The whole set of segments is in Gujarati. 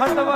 한다고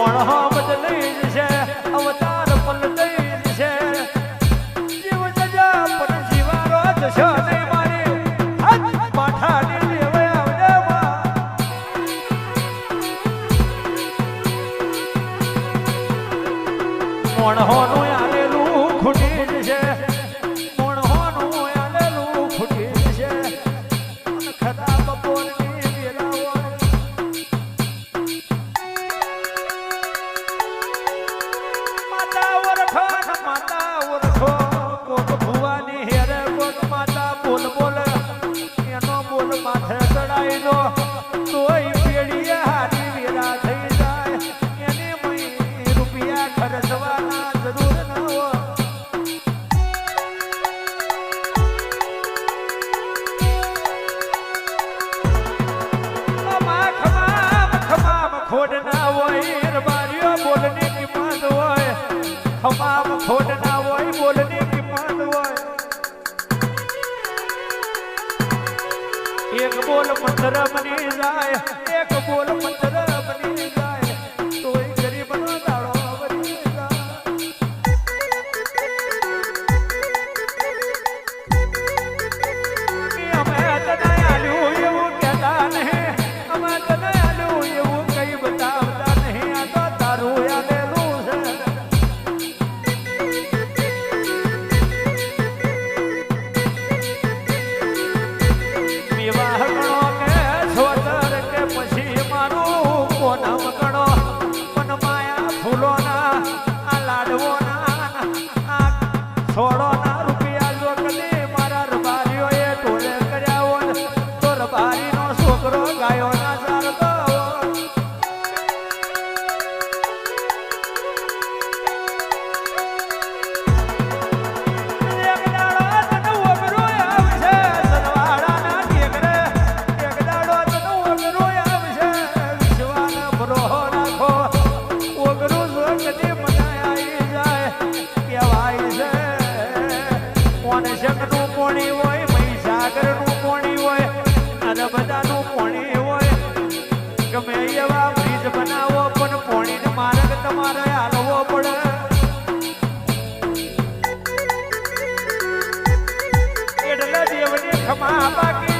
મોણો બદલી જશે અવતાર પલટી જશે જીવ જજા પણ જીવારો જશો નહીં મારી. હાથ માથાની લેવે આવજે હોય બારીઓ બોલની કિંમત હોય. હમામ ખોટ ના હોય, બોલની કિંમત હોય. એક બોલ મંદરમની જાય. નર્મદાનું પોણી હોય. ગમે એવા બ્રિજ બનાવો, પણ પોણીનો માર્ગ તમારે હાલવો પડે. એટલે દેવને ખમા બાકી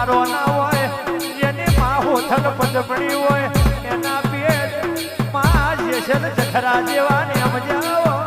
મારો ના હોય જેને માં હોથલ પદપણી હોય, એના પેટમાં જે છે જઠરા જેવા ને મજા